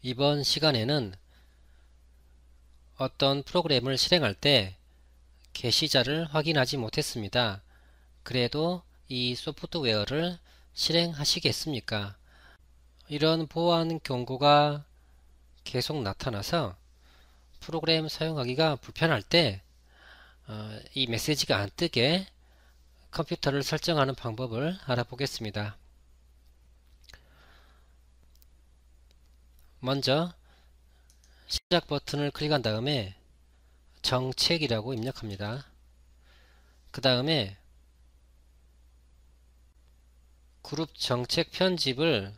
이번 시간에는 어떤 프로그램을 실행할 때 게시자를 확인하지 못했습니다. 그래도 이 소프트웨어를 실행하시겠습니까? 이런 보안 경고가 계속 나타나서 프로그램 사용하기가 불편할 때이 어, 메시지가 안 뜨게 컴퓨터를 설정하는 방법을 알아보겠습니다. 먼저 시작 버튼을 클릭한 다음에 정책이라고 입력합니다. 그 다음에 그룹 정책 편집을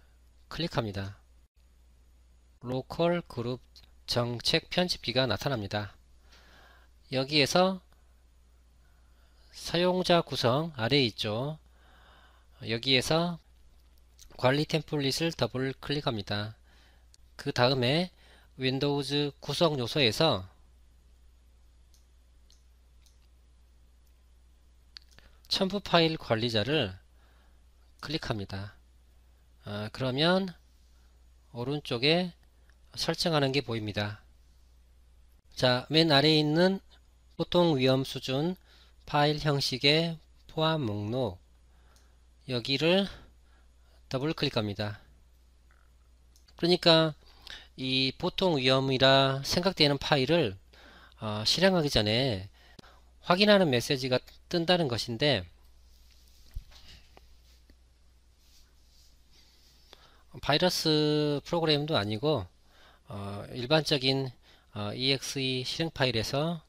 클릭합니다. 로컬 그룹 정책 편집기가 나타납니다. 여기에서 사용자 구성 아래에 있죠. 여기에서 관리 템플릿을 더블 클릭합니다. 그 다음에 윈도우즈 구성 요소에서 첨부 파일 관리자를 클릭합니다. 아, 그러면 오른쪽에 설정하는 게 보입니다. 자, 맨 아래에 있는 보통 위험 수준 파일 형식의 포함 목록 여기를 더블 클릭합니다. 그러니까 이 보통 위험이라 생각되는 파일을 어, 실행하기 전에 확인하는 메시지가 뜬다는 것인데 바이러스 프로그램도 아니고 어, 일반적인 어, exe 실행 파일에서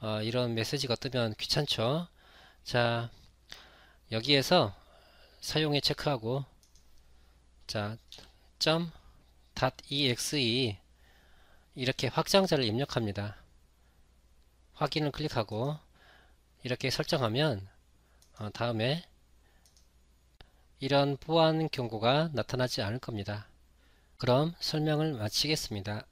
어, 이런 메시지가 뜨면 귀찮죠. 자 여기에서 사용에 체크하고 자 점 .exe 이렇게 확장자를 입력합니다. 확인을 클릭하고 이렇게 설정하면 어, 다음에 이런 보안 경고가 나타나지 않을 겁니다. 그럼 설명을 마치겠습니다.